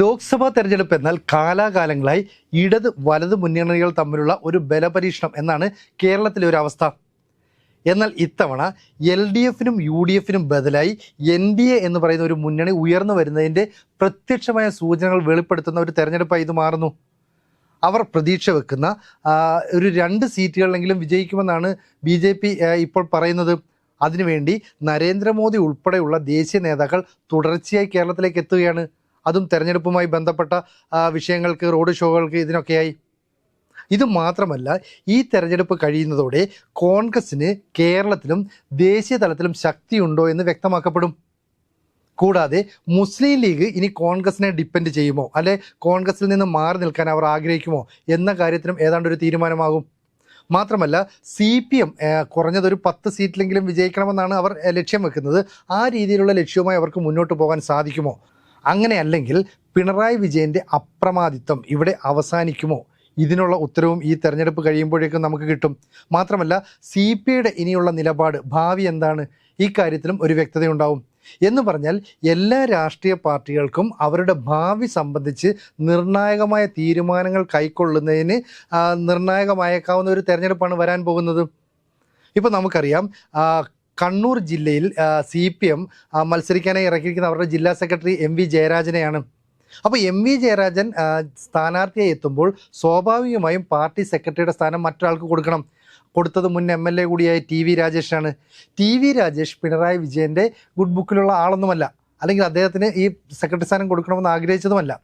ലോക്സഭാ തെരഞ്ഞെടുപ്പ് എന്നാൽ കാലാകാലങ്ങളായി ഇടത് വലത് മുന്നണികൾ തമ്മിലുള്ള ഒരു ബലപരീക്ഷണം എന്നാണ് കേരളത്തിലെ ഒരു അവസ്ഥ. എന്നാൽ ഇത്തവണ എൽ ഡി എഫിനും യു ഡി എഫിനും ബദലായി എൻ ഡി എ എന്ന് പറയുന്ന ഒരു മുന്നണി ഉയർന്നു വരുന്നതിന്റെ പ്രത്യക്ഷമായ സൂചനകൾ വെളിപ്പെടുത്തുന്ന ഒരു തെരഞ്ഞെടുപ്പായി ഇത് മാറുന്നു. അവർ പ്രതീക്ഷ വെക്കുന്ന ഒരു രണ്ട് സീറ്റുകളിലെങ്കിലും വിജയിക്കുമെന്നാണ് ബി ജെ പി ഇപ്പോൾ പറയുന്നത്. അതിനുവേണ്ടി നരേന്ദ്രമോദി ഉൾപ്പെടെയുള്ള ദേശീയ നേതാക്കൾ തുടർച്ചയായി കേരളത്തിലേക്ക് എത്തുകയാണ്. അതും തെരഞ്ഞെടുപ്പുമായി ബന്ധപ്പെട്ട വിഷയങ്ങൾക്ക് റോഡ് ഷോകൾക്ക് ഇതിനൊക്കെയായി. ഇത് മാത്രമല്ല ഈ തെരഞ്ഞെടുപ്പ് കഴിയുന്നതോടെ കോൺഗ്രസിന് കേരളത്തിലും ദേശീയ തലത്തിലും ശക്തിയുണ്ടോ എന്ന് വ്യക്തമാക്കപ്പെടും. കൂടാതെ മുസ്ലിം ലീഗ് ഇനി കോൺഗ്രസിനെ ഡിപ്പെൻഡ് ചെയ്യുമോ? അല്ലെ കോൺഗ്രസിൽ നിന്ന് മാറി നിൽക്കാൻ അവർ ആഗ്രഹിക്കുമോ? എന്ന കാര്യത്തിലും ഏതാണ്ട് ഒരു തീരുമാനമാകും. മാത്രമല്ല സി പി എം കുറഞ്ഞതൊരു പത്ത് സീറ്റിലെങ്കിലും വിജയിക്കണമെന്നാണ് അവർ ലക്ഷ്യം വെക്കുന്നത്. ആ രീതിയിലുള്ള ലക്ഷ്യവുമായി അവർക്ക് മുന്നോട്ട് പോകാൻ സാധിക്കുമോ? അങ്ങനെയല്ലെങ്കിൽ പിണറായി വിജയന്റെ അപ്രമാദിത്വം ഇവിടെ അവസാനിക്കുമോ? ഇതിനുള്ള ഉത്തരവും ഈ തെരഞ്ഞെടുപ്പ് കഴിയുമ്പോഴേക്കും നമുക്ക് കിട്ടും. മാത്രമല്ല സി പി ഐയുടെ ഇനിയുള്ള നിലപാട് ഭാവി എന്താണ്? ഈ കാര്യത്തിലും ഒരു വ്യക്തതയുണ്ടാവും. എന്ന് പറഞ്ഞാൽ എല്ലാ രാഷ്ട്രീയ പാർട്ടികൾക്കും അവരുടെ ഭാവി സംബന്ധിച്ച് നിർണായകമായ തീരുമാനങ്ങൾ കൈക്കൊള്ളുന്നതിന് നിർണായകമായേക്കാവുന്ന ഒരു തെരഞ്ഞെടുപ്പാണ് വരാൻ പോകുന്നത്. ഇപ്പോൾ നമുക്കറിയാം കണ്ണൂർ ജില്ലയിൽ സി പി എം മത്സരിക്കാനായി ഇറക്കിയിരിക്കുന്ന അവരുടെ ജില്ലാ സെക്രട്ടറി എം വി ജയരാജനെയാണ്. അപ്പോൾ എം വി ജയരാജൻ സ്ഥാനാർത്ഥിയായി എത്തുമ്പോൾ സ്വാഭാവികമായും പാർട്ടി സെക്രട്ടറിയുടെ സ്ഥാനം മറ്റൊരാൾക്ക് കൊടുക്കണം. കൊടുത്തത് മുൻ എം എൽ എ കൂടിയായ ടി വി രാജേഷാണ് ടി വി രാജേഷ് പിണറായി വിജയന്റെ ഗുഡ് ബുക്കിലുള്ള ആളൊന്നുമല്ല. അല്ലെങ്കിൽ അദ്ദേഹത്തിന് ഈ സെക്രട്ടറി സ്ഥാനം കൊടുക്കണമെന്ന് ആഗ്രഹിച്ചതുമല്ല.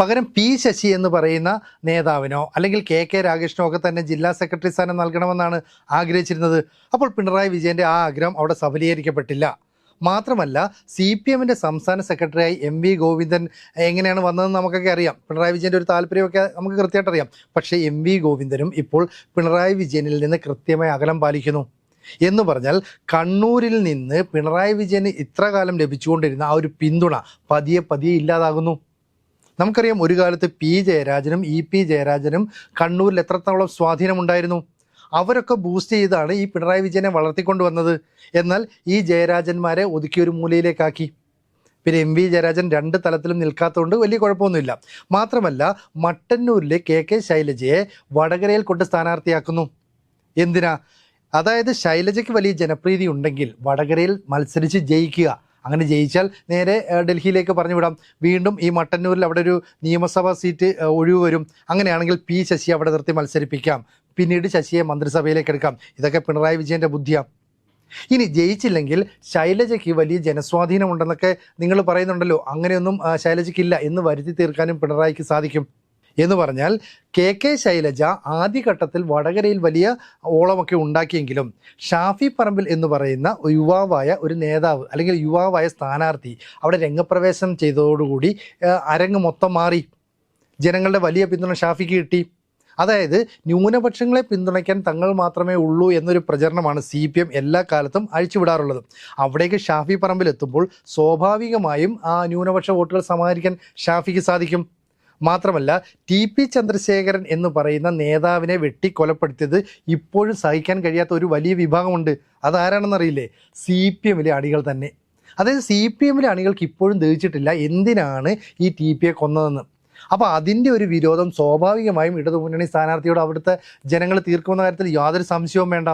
പകരം പി ശശി എന്ന് പറയുന്ന നേതാവിനോ അല്ലെങ്കിൽ കെ കെ രാകേഷിനോ ഒക്കെ തന്നെ ജില്ലാ സെക്രട്ടറി സ്ഥാനം നൽകണമെന്നാണ് ആഗ്രഹിച്ചിരുന്നത്. അപ്പോൾ പിണറായി വിജയന്റെ ആ ആഗ്രഹം അവിടെ സഫലീകരിക്കപ്പെട്ടില്ല. മാത്രമല്ല സി പി എമ്മിന്റെ സംസ്ഥാന സെക്രട്ടറിയായി എം വി ഗോവിന്ദൻ എങ്ങനെയാണ് വന്നതെന്ന് നമുക്കൊക്കെ അറിയാം. പിണറായി വിജയന്റെ ഒരു താല്പര്യമൊക്കെ നമുക്ക് കൃത്യമായിട്ട് അറിയാം. പക്ഷേ എം വി ഗോവിന്ദനും ഇപ്പോൾ പിണറായി വിജയനിൽ നിന്ന് കൃത്യമായി അകലം പാലിക്കുന്നു. എന്ന് പറഞ്ഞാൽ കണ്ണൂരിൽ നിന്ന് പിണറായി വിജയന് ഇത്ര കാലം ലഭിച്ചുകൊണ്ടിരുന്ന ആ ഒരു പിന്തുണ പതിയെ പതിയെ ഇല്ലാതാകുന്നു. നമുക്കറിയാം ഒരു കാലത്ത് പി ജയരാജനും ഇ പി ജയരാജനും കണ്ണൂരിൽ എത്രത്തോളം സ്വാധീനമുണ്ടായിരുന്നു. അവരൊക്കെ ബൂസ്റ്റ് ചെയ്താണ് ഈ പിണറായി വിജയനെ വളർത്തിക്കൊണ്ടുവന്നത് എന്നാൽ ഈ ജയരാജന്മാരെ ഒതുക്കി ഒരു മൂലയിലേക്കാക്കി. പിന്നെ എം വി ജയരാജൻ രണ്ട് തലത്തിലും നിൽക്കാത്തതുകൊണ്ട് വലിയ കുഴപ്പമൊന്നുമില്ല. മാത്രമല്ല മട്ടന്നൂരിലെ കെ കെ ശൈലജയെ വടകരയിൽ കൊണ്ട് സ്ഥാനാർത്ഥിയാക്കുന്നു. എന്തിനാ? അതായത് ശൈലജയ്ക്ക് വലിയ ജനപ്രീതി ഉണ്ടെങ്കിൽ വടകരയിൽ മത്സരിച്ച് ജയിക്കുക. അങ്ങനെ ജയിച്ചാൽ നേരെ ഡൽഹിയിലേക്ക് പറഞ്ഞു വിടാം വീണ്ടും ഈ മട്ടന്നൂരിൽ അവിടെ ഒരു നിയമസഭാ സീറ്റ് ഒഴിവ് വരും അങ്ങനെയാണെങ്കിൽ പി ശശി അവിടെ നിർത്തി മത്സരിപ്പിക്കാം. പിന്നീട് ശശിയെ മന്ത്രിസഭയിലേക്ക് എടുക്കാം. ഇതൊക്കെ പിണറായി വിജയന്റെ ബുദ്ധിയാണ് ഇനി ജയിച്ചില്ലെങ്കിൽ ശൈലജയ്ക്ക് വലിയ ജനസ്വാധീനമുണ്ടെന്നൊക്കെ നിങ്ങൾ പറയുന്നുണ്ടല്ലോ. അങ്ങനെയൊന്നും ശൈലജയ്ക്കില്ല എന്ന് വരുത്തി തീർക്കാനും പിണറായിക്ക് സാധിക്കും. എന്ന് പറഞ്ഞാൽ കെ കെ ശൈലജ ആദ്യഘട്ടത്തിൽ വടകരയിൽ വലിയ ഓളമൊക്കെ ഉണ്ടാക്കിയെങ്കിലും ഷാഫി പറമ്പിൽ എന്ന് പറയുന്ന യുവാവായ ഒരു നേതാവ് അല്ലെങ്കിൽ യുവാവായ സ്ഥാനാർത്ഥി അവിടെ രംഗപ്രവേശനം ചെയ്തതോടുകൂടി അരങ്ങ് മൊത്തം മാറി. ജനങ്ങളുടെ വലിയ പിന്തുണ ഷാഫിക്ക് കിട്ടി. അതായത് ന്യൂനപക്ഷങ്ങളെ പിന്തുണയ്ക്കാൻ തങ്ങൾ മാത്രമേ ഉള്ളൂ എന്നൊരു പ്രചരണമാണ് സി പി എം എല്ലാ കാലത്തും അഴിച്ചുവിടാറുള്ളത്. അവിടേക്ക് ഷാഫി പറമ്പിൽ എത്തുമ്പോൾ സ്വാഭാവികമായും ആ ന്യൂനപക്ഷ വോട്ടുകൾ സമാഹരിക്കാൻ ഷാഫിക്ക് സാധിക്കും. മാത്രമല്ല ടി പി ചന്ദ്രശേഖരൻ എന്ന് പറയുന്ന നേതാവിനെ വെട്ടി കൊലപ്പെടുത്തിയത് ഇപ്പോഴും സഹിക്കാൻ കഴിയാത്ത ഒരു വലിയ വിഭാഗമുണ്ട്. അതാരാണെന്നറിയില്ലേ? സി പി എമ്മിലെ അണികൾ തന്നെ. അതായത് സി പി എമ്മിലെ അണികൾക്ക് ഇപ്പോഴും ദഹിച്ചിട്ടില്ല. എന്തിനാണ് ഈ ടി പിയെ കൊന്നതെന്ന്? അപ്പോൾ അതിന്റെ ഒരു വിരോധം സ്വാഭാവികമായും ഇടതുമുന്നണി സ്ഥാനാർത്ഥിയോട് അവിടുത്തെ ജനങ്ങൾ തീർക്കുമെന്ന കാര്യത്തിൽ യാതൊരു സംശയവും വേണ്ട.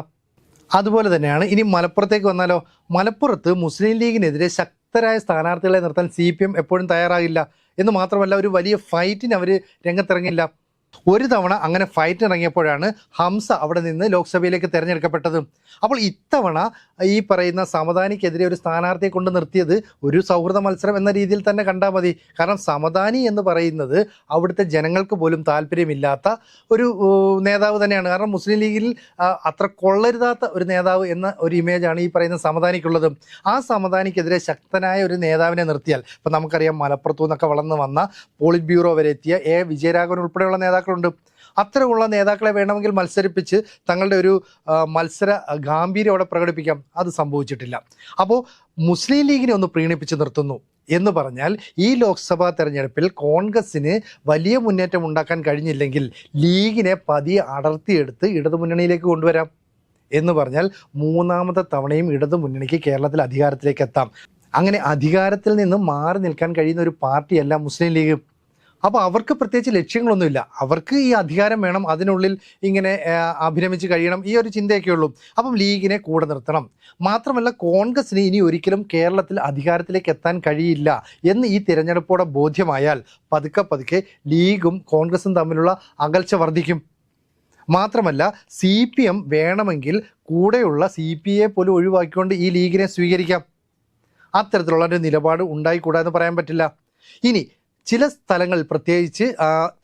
അതുപോലെ തന്നെയാണ് ഇനി മലപ്പുറത്തേക്ക് വന്നാലോ? മലപ്പുറത്ത് മുസ്ലിം ലീഗിനെതിരെ ശക്തരായ സ്ഥാനാർത്ഥികളെ നിർത്താൻ സി എപ്പോഴും തയ്യാറാകില്ല. എന്ന് മാത്രമല്ല ഒരു വലിയ ഫൈറ്റിന് അവർ രംഗത്തിറങ്ങില്ല. ഒരു തവണ അങ്ങനെ ഫൈറ്റ് ഇറങ്ങിയപ്പോഴാണ് ഹംസ അവിടെ നിന്ന് ലോക്സഭയിലേക്ക് തിരഞ്ഞെടുക്കപ്പെട്ടത്. അപ്പോൾ ഇത്തവണ ഈ പറയുന്ന സമദാനിക്കെതിരെ ഒരു സ്ഥാനാർത്ഥിയെ കൊണ്ട് നിർത്തിയത് ഒരു സൗഹൃദ മത്സരം എന്ന രീതിയിൽ തന്നെ കണ്ടാൽ മതി. കാരണം സമദാനി എന്ന് പറയുന്നത് അവിടുത്തെ ജനങ്ങൾക്ക് പോലും താല്പര്യമില്ലാത്ത ഒരു നേതാവ് തന്നെയാണ്. കാരണം മുസ്ലിം ലീഗിൽ അത്ര കൊള്ളരുതാത്ത ഒരു നേതാവ് എന്ന ഒരു ഇമേജാണ് ഈ പറയുന്ന സമദാനിക്കുള്ളത്. ആ സമദാനിക്കെതിരെ ശക്തനായ ഒരു നേതാവിനെ നിർത്തിയാൽ ഇപ്പം നമുക്കറിയാം മലപ്പുറത്തു നിന്നൊക്കെ വളർന്നു വന്ന പോളിറ്റ് ബ്യൂറോ വരെ എത്തിയ എ. വിജയരാഘവൻ ഉൾപ്പെടെയുള്ള നേതാക്കളുണ്ട്. അത്തരമുള്ള നേതാക്കളെ വേണമെങ്കിൽ മത്സരിപ്പിച്ച് തങ്ങളുടെ ഒരു മത്സര ഗാംഭീര്യം അവിടെ പ്രകടിപ്പിക്കാം. അത് സംഭവിച്ചിട്ടില്ല. അപ്പോൾ മുസ്ലിം ലീഗിനെ ഒന്ന് പ്രീണിപ്പിച്ച് നിർത്തുന്നു എന്ന് പറഞ്ഞാൽ ഈ ലോക്സഭാ തെരഞ്ഞെടുപ്പിൽ കോൺഗ്രസിന് വലിയ മുന്നേറ്റം ഉണ്ടാക്കാൻ കഴിഞ്ഞില്ലെങ്കിൽ ലീഗിനെ പതിയെ അടർത്തിയെടുത്ത് ഇടതുമുന്നണിയിലേക്ക് കൊണ്ടുവരാം എന്ന് പറഞ്ഞാൽ മൂന്നാമത്തെ തവണയും ഇടതുമുന്നണിക്ക് കേരളത്തിൽ അധികാരത്തിലേക്ക് എത്താം. അങ്ങനെ അധികാരത്തിൽ നിന്ന് മാറി നിൽക്കാൻ കഴിയുന്ന ഒരു പാർട്ടിയല്ല മുസ്ലിം ലീഗ്. അപ്പോൾ അവർക്ക് പ്രത്യേകിച്ച് ലക്ഷ്യങ്ങളൊന്നുമില്ല. അവർക്ക് ഈ അധികാരം വേണം അതിനുള്ളിൽ ഇങ്ങനെ അഭിരമിച്ച് കഴിയണം ഈ ഒരു ചിന്തയൊക്കെ ഉള്ളൂ. അപ്പം ലീഗിനെ കൂടെ നിർത്തണം. മാത്രമല്ല കോൺഗ്രസിന് ഇനി ഒരിക്കലും കേരളത്തിൽ അധികാരത്തിലേക്ക് എത്താൻ കഴിയില്ല എന്ന് ഈ തിരഞ്ഞെടുപ്പോടെ ബോധ്യമായാൽ പതുക്കെ പതുക്കെ ലീഗും കോൺഗ്രസും തമ്മിലുള്ള അകൽച്ച വർദ്ധിക്കും. മാത്രമല്ല സി പി എം വേണമെങ്കിൽ കൂടെയുള്ള സി പി എ പോലും ഒഴിവാക്കിക്കൊണ്ട് ഈ ലീഗിനെ സ്വീകരിക്കാം. അത്തരത്തിലുള്ള ഒരു നിലപാട് ഉണ്ടായിക്കൂടാ എന്ന് പറയാൻ പറ്റില്ല. ഇനി ചില സ്ഥലങ്ങൾ പ്രത്യേകിച്ച്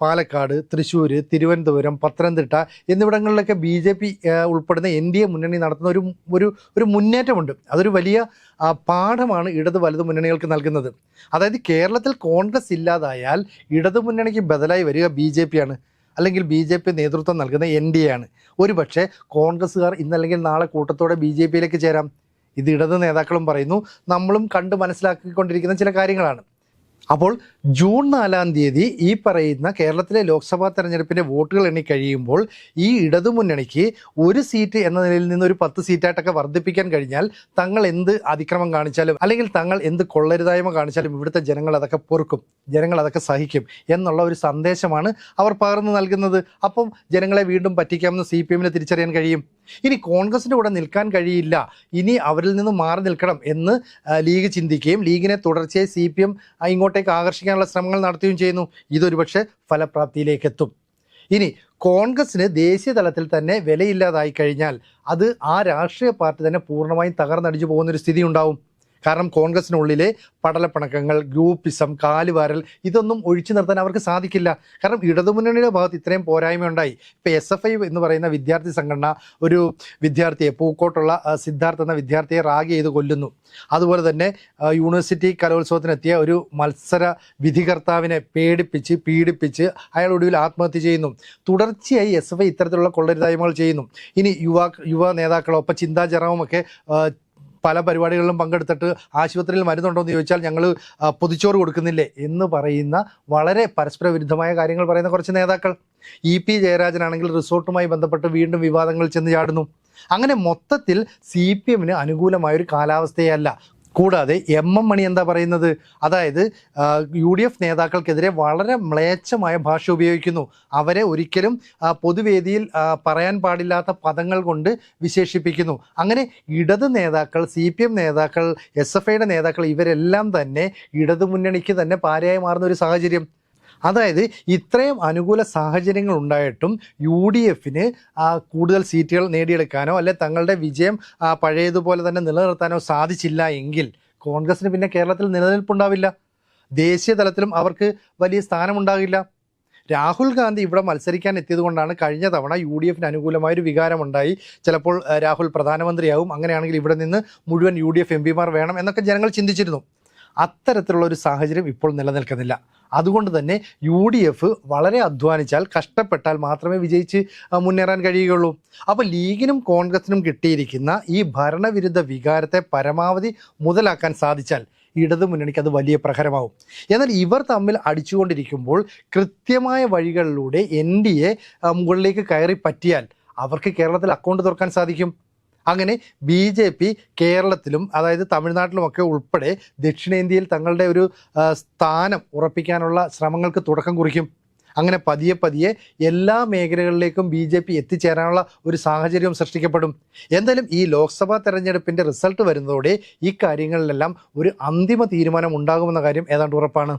പാലക്കാട് തൃശ്ശൂർ തിരുവനന്തപുരം പത്തനംതിട്ട എന്നിവിടങ്ങളിലൊക്കെ ബി ജെ പി ഉൾപ്പെടുന്ന എൻ ഡി എ മുന്നണി നടത്തുന്ന ഒരു ഒരു ഒരു മുന്നേറ്റമുണ്ട്. അതൊരു വലിയ പാഠമാണ് ഇടതു വലത് മുന്നണികൾക്ക് നൽകുന്നത്. അതായത് കേരളത്തിൽ കോൺഗ്രസ് ഇല്ലാതായാൽ ഇടതു മുന്നണിക്ക് ബദലായി വരിക ബി ജെ പി ആണ്. അല്ലെങ്കിൽ ബി ജെ പി നേതൃത്വം നൽകുന്ന എൻ ഡി എ ആണ്. ഒരുപക്ഷെ കോൺഗ്രസ്സുകാർ ഇന്നല്ലെങ്കിൽ നാളെ കൂട്ടത്തോടെ ബി ജെ പിയിലേക്ക് ചേരാം. ഇത് ഇടത് നേതാക്കളും പറയുന്നു. നമ്മളും കണ്ട് മനസ്സിലാക്കിക്കൊണ്ടിരിക്കുന്ന ചില കാര്യങ്ങളാണ്. അപ്പോൾ ജൂൺ നാലാം തീയതി ഈ പറയുന്ന കേരളത്തിലെ ലോക്സഭാ തെരഞ്ഞെടുപ്പിന്റെ വോട്ടുകൾ എണ്ണി കഴിയുമ്പോൾ ഈ ഇടതുമുന്നണിക്ക് ഒരു സീറ്റ് എന്ന നിലയിൽ നിന്ന് ഒരു പത്ത് സീറ്റായിട്ടൊക്കെ വർദ്ധിപ്പിക്കാൻ കഴിഞ്ഞാൽ തങ്ങൾ എന്ത് അതിക്രമം കാണിച്ചാലും അല്ലെങ്കിൽ തങ്ങൾ എന്ത് കൊള്ളരുതായ്മ കാണിച്ചാലും ഇവിടുത്തെ ജനങ്ങൾ അതൊക്കെ പൊറുക്കും ജനങ്ങൾ അതൊക്കെ സഹിക്കും എന്നുള്ള ഒരു സന്ദേശമാണ് അവർ പകർന്നു നൽകുന്നത്. അപ്പം ജനങ്ങളെ വീണ്ടും പറ്റിക്കാമെന്ന് സി പി എമ്മിന് തിരിച്ചറിയാൻ കഴിയും. ഇനി കോൺഗ്രസിന്റെ കൂടെ നിൽക്കാൻ കഴിയില്ല. ഇനി അവരിൽ നിന്ന് മാറി നിൽക്കണം എന്ന് ലീഗ് ചിന്തിക്കുകയും ലീഗിനെ തുടർച്ചയായി സി പി എം ഇങ്ങോട്ടേക്ക് ആകർഷിക്കാനുള്ള ശ്രമങ്ങൾ നടത്തുകയും ചെയ്യുന്നു. ഇതൊരുപക്ഷെ ഫലപ്രാപ്തിയിലേക്ക് എത്തും ഇനി കോൺഗ്രസിന് ദേശീയ തലത്തിൽ തന്നെ വിലയില്ലാതായി കഴിഞ്ഞാൽ അത് ആ രാഷ്ട്രീയ പാർട്ടി തന്നെ പൂർണമായും തകർന്നടിച്ചു പോകുന്നൊരു സ്ഥിതി ഉണ്ടാവും കാരണം കോൺഗ്രസിനുള്ളിലെ പടലപ്പിണക്കങ്ങൾ ഗ്രൂപ്പിസം കാലുവാരൽ ഇതൊന്നും ഒഴിച്ചു നിർത്താൻ അവർക്ക് സാധിക്കില്ല. കാരണം ഇടതുമുന്നണിയുടെ ഭാഗത്ത് ഇത്രയും പോരായ്മ ഉണ്ടായി. ഇപ്പോൾ എസ് എഫ് ഐ എന്ന് പറയുന്ന വിദ്യാർത്ഥി സംഘടന ഒരു വിദ്യാർത്ഥിയെ പൂക്കോട്ടുള്ള സിദ്ധാർത്ഥ എന്ന വിദ്യാർത്ഥിയെ റാഗ് ചെയ്ത് കൊല്ലുന്നു. അതുപോലെ തന്നെ യൂണിവേഴ്സിറ്റി കലോത്സവത്തിനെത്തിയ ഒരു മത്സര വിധികർത്താവിനെ പേടിപ്പിച്ച് പീഡിപ്പിച്ച് അയാൾ ഒടുവിൽ ആത്മഹത്യ ചെയ്യുന്നു. തുടർച്ചയായി എസ് എഫ് ഐ ഇത്തരത്തിലുള്ള കൊള്ളരുതായ്മകൾ ചെയ്യുന്നു. ഇനി യുവാ യുവ നേതാക്കളോ ഒപ്പം ചിന്താ പല പരിപാടികളിലും പങ്കെടുത്തിട്ട് ആശുപത്രിയിൽ മരുന്നുണ്ടോ എന്ന് ചോദിച്ചാൽ ഞങ്ങൾ പൊതിച്ചോറ് കൊടുക്കുന്നില്ലേ എന്ന് പറയുന്ന വളരെ പരസ്പര വിരുദ്ധമായ കാര്യങ്ങൾ പറയുന്ന കുറച്ച് നേതാക്കൾ. ഇ പി ജയരാജനാണെങ്കിൽ റിസോർട്ടുമായി ബന്ധപ്പെട്ട് വീണ്ടും വിവാദങ്ങൾ ചെന്ന് ചാടുന്നു. അങ്ങനെ മൊത്തത്തിൽ സി പി എമ്മിന് അനുകൂലമായൊരു കാലാവസ്ഥയല്ല. കൂടാതെ എം എം മണി എന്താ പറയുന്നത്? അതായത് യു ഡി എഫ് നേതാക്കൾക്കെതിരെ വളരെ മ്ലേച്ഛമായ ഭാഷ ഉപയോഗിക്കുന്നു. അവരെ ഒരിക്കലും പൊതുവേദിയിൽ പറയാൻ പാടില്ലാത്ത പദങ്ങൾ കൊണ്ട് വിശേഷിപ്പിക്കുന്നു. അങ്ങനെ ഇടത് നേതാക്കൾ സി പി എം നേതാക്കൾ എസ് എഫ് ഐയുടെ നേതാക്കൾ ഇവരെല്ലാം തന്നെ ഇടതുമുന്നണിക്ക് തന്നെ പാരയായി മാറുന്ന ഒരു സാഹചര്യം. അതായത് ഇത്രയും അനുകൂല സാഹചര്യങ്ങൾ ഉണ്ടായിട്ടും യു ഡി എഫിന് കൂടുതൽ സീറ്റുകൾ നേടിയെടുക്കാനോ അല്ലെ തങ്ങളുടെ വിജയം പഴയതുപോലെ തന്നെ നിലനിർത്താനോ സാധിച്ചില്ല എങ്കിൽ കോൺഗ്രസിന് പിന്നെ കേരളത്തിൽ നിലനിൽപ്പുണ്ടാവില്ല. ദേശീയ തലത്തിലും അവർക്ക് വലിയ സ്ഥാനമുണ്ടാകില്ല. രാഹുൽ ഗാന്ധി ഇവിടെ മത്സരിക്കാൻ എത്തിയതുകൊണ്ടാണ് കഴിഞ്ഞ തവണ യു ഡി എഫിന് അനുകൂലമായൊരു വികാരമുണ്ടായി. ചിലപ്പോൾ രാഹുൽ പ്രധാനമന്ത്രിയാവും. അങ്ങനെയാണെങ്കിൽ ഇവിടെ നിന്ന് മുഴുവൻ യു ഡി എഫ് എം പിമാർ വേണം എന്നൊക്കെ ജനങ്ങൾ ചിന്തിച്ചിരുന്നു. അത്തരത്തിലുള്ള ഒരു സാഹചര്യം ഇപ്പോൾ നിലനിൽക്കുന്നില്ല. അതുകൊണ്ട് തന്നെ യു ഡി എഫ് വളരെ അധ്വാനിച്ചാൽ കഷ്ടപ്പെട്ടാൽ മാത്രമേ വിജയിച്ച് മുന്നേറാൻ കഴിയുകയുള്ളൂ. അപ്പോൾ ലീഗിനും കോൺഗ്രസിനും കിട്ടിയിരിക്കുന്ന ഈ ഭരണവിരുദ്ധ വികാരത്തെ പരമാവധി മുതലാക്കാൻ സാധിച്ചാൽ ഇടതു മുന്നണിക്ക് അത് വലിയ പ്രഹരമാവും. എന്നാൽ ഇവർ തമ്മിൽ അടിച്ചുകൊണ്ടിരിക്കുമ്പോൾ കൃത്യമായ വഴികളിലൂടെ എൻ ഡി എ മുകളിലേക്ക് കയറി പറ്റിയാൽ അവർക്ക് കേരളത്തിൽ അക്കൗണ്ട് തുറക്കാൻ സാധിക്കും. അങ്ങനെ ബി ജെ പി കേരളത്തിലും അതായത് തമിഴ്നാട്ടിലുമൊക്കെ ഉൾപ്പെടെ ദക്ഷിണേന്ത്യയിൽ തങ്ങളുടെ ഒരു സ്ഥാനം ഉറപ്പിക്കാനുള്ള ശ്രമങ്ങൾക്ക് തുടക്കം കുറിക്കും. അങ്ങനെ പതിയെ പതിയെ എല്ലാ മേഖലകളിലേക്കും ബി ജെ പി എത്തിച്ചേരാനുള്ള ഒരു സാഹചര്യവും സൃഷ്ടിക്കപ്പെടും. എന്തായാലും ഈ ലോക്സഭാ തെരഞ്ഞെടുപ്പിന്റെ റിസൾട്ട് വരുന്നതോടെ ഈ കാര്യങ്ങളിലെല്ലാം ഒരു അന്തിമ തീരുമാനം ഉണ്ടാകുമെന്ന കാര്യം ഏതാണ്ട് ഉറപ്പാണ്.